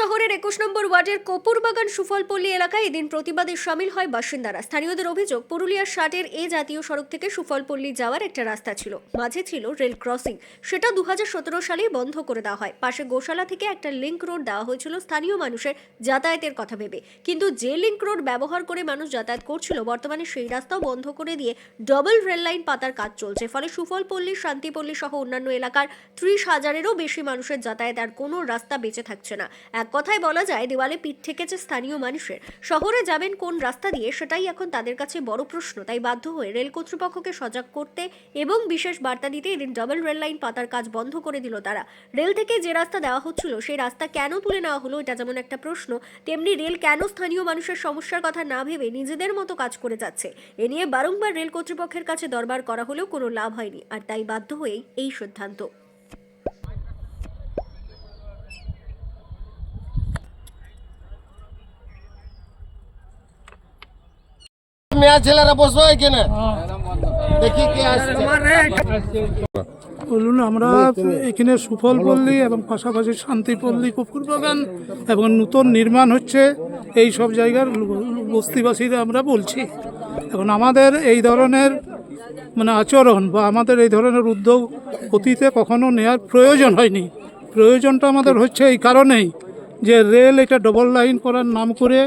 শহরের একুশ নম্বর ওয়ার্ডের কপুরবাগান সুফলপল্লী এলাকায় এদিন প্রতিবাদে সামিল হয় বাসিন্দারা। স্থানীয়দের অভিযোগ, পুরুলিয়ার ষাটের এ জাতীয় সড়ক থেকে সুফলপল্লী যাওয়ার একটা রাস্তা ছিল। মাঝে ছিল রেল ক্রসিং। সেটা দু সালেই বন্ধ করে দেওয়া হয়। পাশে গোশালা থেকে একটা লিঙ্ক রোড দেওয়া হয়েছিল স্থানীয় মানুষের যাতায়াতের কথা ভেবে। কিন্তু যে লিঙ্ক রোড ব্যবহার করে মানুষ যাতায়াত করছিল, বর্তমানে সেই রাস্তাও বন্ধ করে দিয়ে ডবল রেল লাইন পাতার কাজ চলছে। ফলে সুফলপল্লী, শান্তিপল্লী সহ অন্যান্য এলাকার ত্রিশ হাজারেরও বেশি মানুষের যাতায়াত আর কোনো রাস্তা বেঁচে থাকছে না। এক কথায় বলা যায়, দেওয়ালে পিঠ ঠেকেছে স্থানীয় মানুষের। শহরে যাবেন কোন রাস্তা দিয়ে, সেটাই এখন তাদের কাছে বড় প্রশ্ন। তাই বাধ্য হয়ে রেল কর্তৃপক্ষকে সজাগ করতে এবং বিশেষ বার্তা দিতে এদিন ডবল রেল লাইন পাতার কাজ বন্ধ করে দিল তারা। রেল থেকে যে রাস্তা দেওয়া হচ্ছিল, সেই রাস্তা কেন তুলে নেওয়া হলো, এটা যেমন একটা প্রশ্ন, তেমনি রেল কেন স্থানীয় মানুষের সমস্যার কথা না ভেবে নিজেদের মতো কাজ করে যাচ্ছে। এ নিয়ে বারংবার রেল কর্তৃপক্ষের কাছে দরবার করা হলেও কোনো লাভ হয়নি, আর তাই বাধ্য হয়েই এই সিদ্ধান্ত। মেয়া ছেলেরা বসো এখানে? দেখি কে আসছে। বলুন, আমরা এখানে সুফল পল্লী এবং পাশাপাশি শান্তিপল্লী কুকুর বাগান এবং নূতন নির্মাণ হচ্ছে। এই সব জায়গার বস্তিবাসীরা আমরা বলছি। এখন আমাদের এই ধরনের মানে আচরণ বা আমাদের এই ধরনের উদ্যোগ অতীতে কখনো নেওয়ার প্রয়োজন হয়নি। প্রয়োজনটা আমাদের হচ্ছে এই কারণেই যে রেল এটা ডবল লাইন করার নাম করে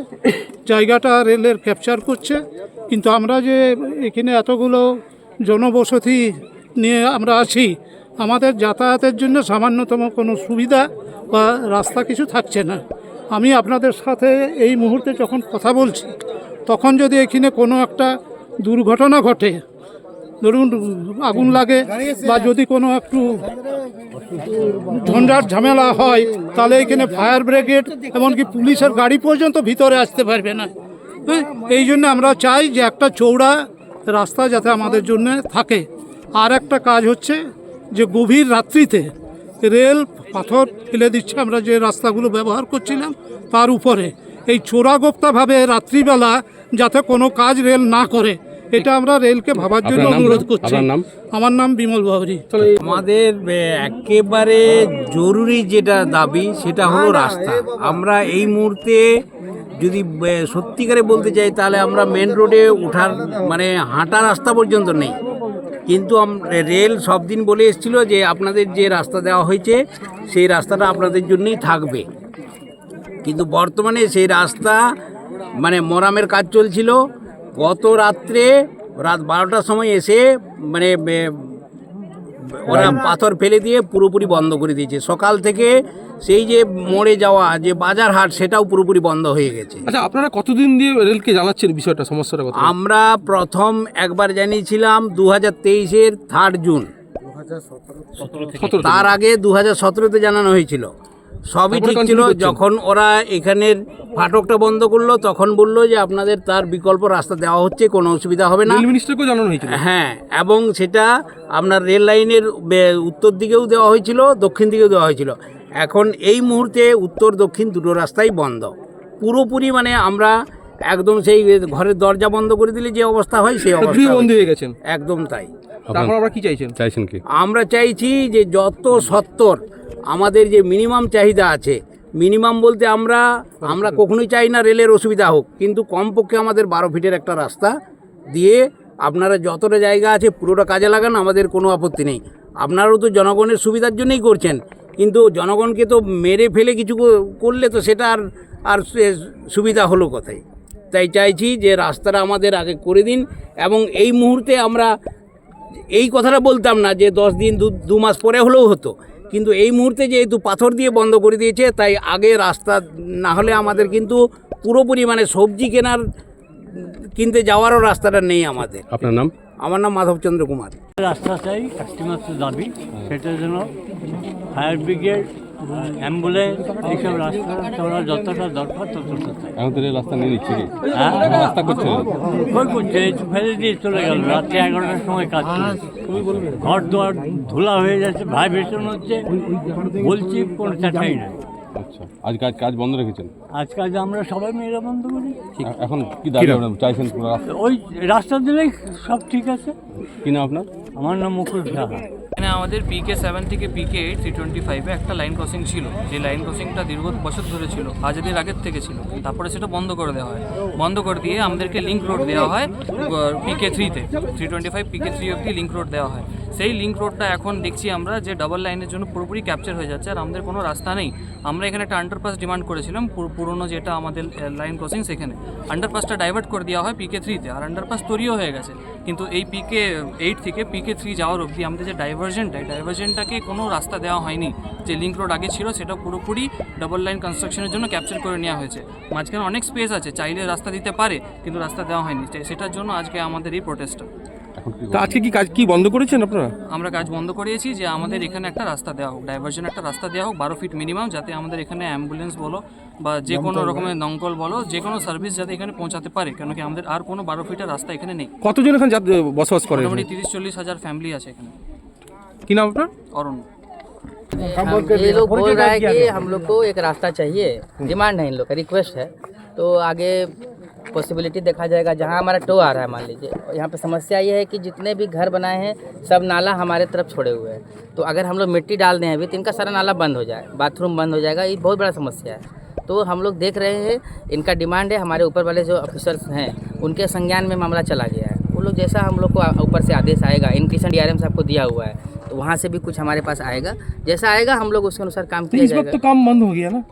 জায়গাটা রেলের ক্যাপচার করছে। কিন্তু আমরা যে এখানে এতগুলো জনবসতি নিয়ে আমরা আছি, আমাদের যাতায়াতের জন্য সামান্যতম কোনো সুবিধা বা রাস্তা কিছু থাকছে না। আমি আপনাদের সাথে এই মুহূর্তে যখন কথা বলছি, তখন যদি এখানে কোনো একটা দুর্ঘটনা ঘটে, ধরুন আগুন লাগে বা যদি কোনো একটু ঝঞ্ঝাট ঝামেলা হয়, তাহলে এখানে ফায়ার ব্রিগেড এমনকি পুলিশের গাড়ি পর্যন্ত ভিতরে আসতে পারবে না। এই জন্য আমরা চাই যে একটা চৌড়া রাস্তা যাতে আমাদের জন্য থাকে। আর একটা কাজ হচ্ছে যে গভীর রাত্রিতে রেল পাথর ফেলে দিচ্ছে। আমরা যে রাস্তাগুলো ব্যবহার করছিলাম তার উপরে। এই চোরাগোপ্তাভাবে রাত্রিবেলা যাতে কোনো কাজ রেল না করে এটা আমরা রেলকে ভাবার জন্য অনুরোধ করছি। আমার নাম বিমল বাবরি আমাদের একেবারে জরুরি যেটা দাবি সেটা হলো রাস্তা। আমরা এই মুহূর্তে যদি সত্যিকারে বলতে চাই, তাহলে আমরা মেন রোডে ওঠার মানে হাঁটা রাস্তা পর্যন্ত নেই। কিন্তু রেল সব দিন বলে এসেছিল যে, আপনাদের যে রাস্তা দেওয়া হয়েছে, সেই রাস্তাটা আপনাদের জন্যই থাকবে। কিন্তু বর্তমানে সেই রাস্তা মানে মরামের কাজ চলছিল। গত রাত্রে, রাত বারোটার সময় এসে মানে ওরা পাথর ফেলে দিয়ে পুরোপুরি বন্ধ করে দিয়েছে। সকাল থেকে সেই যে মোড়ে যাওয়া যে বাজার হাট সেটাও পুরোপুরি বন্ধ হয়ে গেছে। আচ্ছা আপনারা কতদিন দিয়ে রেলকে জানাচ্ছেন বিষয়টা সমস্যাটা কথা আমরা প্রথম একবার জানিয়েছিলাম দু হাজার তেইশের থার্ড জুন সতেরো তার আগে দু হাজার সতেরোতে জানানো হয়েছিল। সবই ঠিক ছিল। যখন ওরা এখানের ফাটকটা বন্ধ করল তখন বলল যে আপনাদের তার বিকল্প রাস্তা দেওয়া হচ্ছে কোনো অসুবিধা হবে না। মিনিস্টারকেও জানানো হয়েছিল। হ্যাঁ এবং সেটা আপনার রেল লাইনের উত্তর দিকেও দেওয়া হয়েছিল দক্ষিণ দিকেও দেওয়া হয়েছিল। এখন এই মুহূর্তে উত্তর দক্ষিণ দুটো রাস্তাই বন্ধ। পুরোপুরি মানে আমরা একদম সেই ঘরের দরজা বন্ধ করে দিলে যে অবস্থা হয় সেই অবস্থা একদম তাই। তারপর আপনারা কি চাইছেন? চাইছেন কি? আমরা চাইছি যে যত সত্তর আমাদের যে মিনিমাম চাহিদা আছে মিনিমাম বলতে আমরা আমরা কখনোই চাই না রেলের অসুবিধা হোক কিন্তু কমপক্ষে আমাদের বারো ফিটের একটা রাস্তা দিয়ে আপনারা যতটা জায়গা আছে পুরোটা কাজে লাগান আমাদের কোনো আপত্তি নেই। আপনারাও তো জনগণের সুবিধার জন্যই করছেন কিন্তু জনগণকে তো মেরে ফেলে কিছু করলে তো সেটা আর আর সুবিধা হলো কোথায়? তাই চাইছি যে রাস্তাটা আমাদের আগে করে দিন এবং এই মুহূর্তে আমরা এই কথাটা বলতাম না যে দশ দিন দু দু মাস পরে হলেও হতো। কিন্তু এই মুহূর্তে যেহেতু পাথর দিয়ে বন্ধ করে দিয়েছে তাই আগে রাস্তা না হলে আমাদের কিন্তু পুরোপুরি মানে সবজি কেনার কিনতে যাওয়ারও রাস্তাটা নেই আমাদের। আপনার নাম? আমার নাম মাধবচন্দ্র কুমার। রাস্তা চাই কাস্টমার দাবি। সেটার জন্য ফায়ার ব্রিগেড অ্যাম্বুলেন্স এইসব রাস্তা তোমরা যতটা দরকার ততটা রাস্তা নিয়ে নিচ্ছে কি? হ্যাঁ? রাস্তা করছে না। কই করছে? ফেলে দিয়ে চলে গেল রাত্রি এগারোটার সময় কাজ ঘর দুয়ার ধুলা হয়ে যাচ্ছে ভাইব্রেশন হচ্ছে। বলছি কোনো চাটাই নাই। আচ্ছা আজ কাজ কাজ বন্ধ রেখেছেন? আজ কাজ আমরা সবাই মেয়েরা বন্ধ করি। এখন কি আপনার? চাইছেন ওই রাস্তা দিলেই সব ঠিক আছে। কি নাম আপনার? আমার নাম মুকুল সাহা আমাদের পিকে সেভেন থেকে পিকে এইট থ্রি টোয়েন্টি ফাইভে একটা লাইন ক্রসিং ছিল। যে লাইন ক্রসিংটা দীর্ঘ বছর ধরে ছিল আজাদের আগের থেকে ছিল। তারপরে সেটা বন্ধ করে দেওয়া হয়। বন্ধ করে দিয়ে আমাদেরকে লিঙ্ক রোড দেওয়া হয় পিকে থ্রিতে three twenty five P K three অব্দি লিঙ্ক রোড দেওয়া হয়। সেই লিঙ্ক রোডটা এখন দেখছি আমরা যে ডাবল লাইনের জন্য পুরোপুরি ক্যাপচার হয়ে যাচ্ছে আর আমাদের কোনো রাস্তা নেই। আমরা এখানে একটা আন্ডারপাস ডিমান্ড করেছিলাম, পুর- পুরনো যেটা আমাদের লাইন ক্রসিং সেখানে। আন্ডারপাসটা ডাইভার্ট করে দেওয়া হয় পিকে থ্রিতে আর আন্ডারপাস তৈরিও হয়ে গেছে। কিন্তু এই পিকে এইট থেকে পিকে থ্রি যাওয়ার অবধি আমাদের যে ডাইভার্জনটা এই ডাইভার্জনটাকে কোনো রাস্তা দেওয়া হয়নি। যে লিঙ্ক রোড আগে ছিল সেটা পুরোপুরি ডাবল লাইন কনস্ট্রাকশনের জন্য ক্যাপচার করে নেওয়া হয়েছে। মাঝখানে অনেক স্পেস আছে, চাইলে রাস্তা দিতে পারে, কিন্তু রাস্তা দেওয়া হয়নি। সেটার জন্য আজকে আমাদের এই প্রোটেস্টটা এখন কি তা আজকে কি কাজ কি বন্ধ করেছেন আপনারা আমরা কাজ বন্ধ করিয়েছি যে আমাদের এখানে একটা রাস্তা দেওয়া হোক ডাইভার্জন একটা রাস্তা দেওয়া হোক বারো ফিট মিনিমাম যাতে আমাদের এখানে অ্যাম্বুলেন্স বলো বা যে কোনো রকমের দমকল বলো যে কোনো সার্ভিস যাতে এখানে পৌঁছাতে পারে কেন কি আমাদের আর কোনো বারো ফিটের রাস্তা এখানে নেই কতজন এখানে যাত- বসবাস করে মোটামুটি তিরিশ চল্লিশ হাজার ফ্যামিলি আছে এখানে কি নাম আপনার অরণ্য हम ये लोग बोल रहा है कि हम लोग को एक रास्ता चाहिए डिमांड है इन लोग का रिक्वेस्ट है तो आगे पॉसिबिलिटी देखा जाएगा जहाँ हमारा टो आ रहा है मान लीजिए। यहाँ पे समस्या ये है कि जितने भी घर बनाए हैं सब नाला हमारे तरफ़ छोड़े हुए हैं। तो अगर हम लोग मिट्टी डाल दें अभी तो इनका सारा नाला बंद हो जाए बाथरूम बंद हो जाएगा ये बहुत बड़ा समस्या है। तो हम लोग देख रहे हैं इनका डिमांड है हमारे ऊपर वाले जो ऑफिसर्स हैं उनके संज्ञान में मामला चला गया है। वो लोग जैसा हम लोग को ऊपर से आदेश आएगा इनक्रिशन डी आर एम साहब को दिया हुआ है तो वहाँ से भी कुछ हमारे पास आएगा। जैसा आएगा हम लोग उसके अनुसार काम किया जाएगा। तो काम बंद हो गया ना?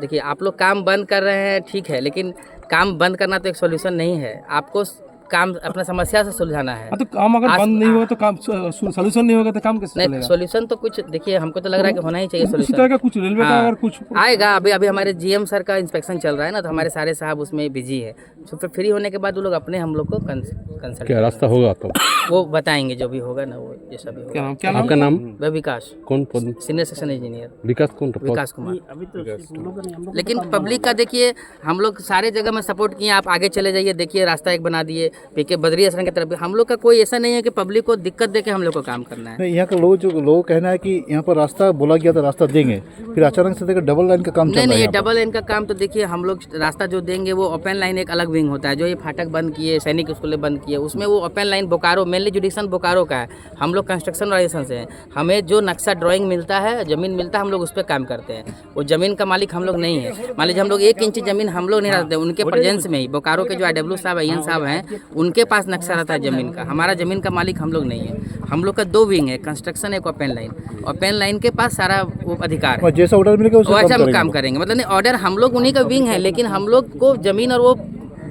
देखिए, आप लोग काम बंद कर रहे हैं, ठीक है, लेकिन काम बंद करना तो एक सोल्यूशन नहीं है। आपको काम अपना समस्या से सुलझाना है। हाँ तो काम अगर बंद नहीं होगा तो काम सोल्यूशन नहीं होगा तो काम कैसे चलेगा? सॉल्यूशन तो कुछ देखिए हमको तो लग रहा है कि होना ही चाहिए तरह का कुछ रेलवे का अगर कुछ आएगा अभी अभी हमारे जीएम सर का इंस्पेक्शन चल रहा है ना तो हमारे सारे साहब उसमें बिज़ी है। तो फिर फ्री होने के बाद वो लोग अपने हम लोग को कंसल्ट क्या रास्ता होगा तो वो बताएँगे जो भी होगा ना वो जैसा भी क्या होगा नाम क्या नाम? आपका नाम? विकास कौन पद? सीनियर सेक्शन इंजीनियर विकास कौन विकास कुमार। लेकिन पब्लिक का देखिए हम लोग सारे जगह में सपोर्ट किए आप आगे चले जाइए देखिए रास्ता एक बना दिए। पीके बद्री आश्रम की तरफ़ हम लोग का कोई ऐसा नहीं है कि पब्लिक को दिक्कत दे के हम लोग को काम करना है। यहाँ का लोग जो लोग कहना है कि यहाँ पर रास्ता बोला गया था रास्ता देंगे। फिर अचानक से देखा डबल लाइन का काम नहीं नहीं है। डबल लाइन का काम तो देखिए हम लोग रास्ता जो देंगे वो ओपन लाइन एक अलग विंग होता है। जो ये फाटक बंद किए सैनिक स्कूल बंद किए उसमें वो open line Bokaro mainly jurisdiction Bokaro का है। हम लोग कंस्ट्रक्शन ऑर्गेनाइजेशन से हैं। हमें जो नक्शा ड्राइंग मिलता है ज़मीन मिलता है हम लोग उस पर काम करते हैं। वो ज़मीन का मालिक हम लोग नहीं है। मान लीजिए हम लोग एक इंच ज़मीन हम लोग नहीं रखते उनके प्रेजेंस में ही। बोकारो के जो आई डब्ल्यू साहब आई साहब हैं उनके पास नक्शा रहता है ज़मीन का। हमारा ज़मीन का मालिक हम लोग नहीं है। हम लोग का दो विंग है कंस्ट्रक्शन एक ओपन लाइन और पेन लाइन के पास सारा वो अधिकार है। जैसा ऑर्डर मिलेगा वैसा हम काम करेंगे। मतलब नहीं ऑर्डर हम लोग उन्हीं का विंग है लेकिन हम लोग को ज़मीन और वो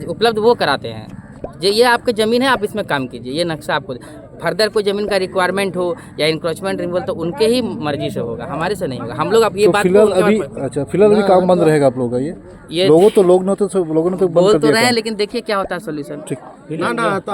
उपलब्ध वो कराते हैं। जे ये आपकी ज़मीन है आप इसमें काम कीजिए। ये नक्शा आपको फर्दर कोई ज़मीन का रिक्वायरमेंट हो या इंक्रोचमेंट रिमूवल तो उनके ही मर्ज़ी से होगा हमारे से नहीं होगा। हम लोग अब ये तो बात फ़िलहाल अभी अच्छा फ़िलहाल अभी काम बंद मतलब रहेगा आप लोग का ये? ये लोगों तो लोग ने तो लोगों ने तो बोल तो रहे हैं लेकिन देखिए क्या होता है सोल्यूशन ना ना तो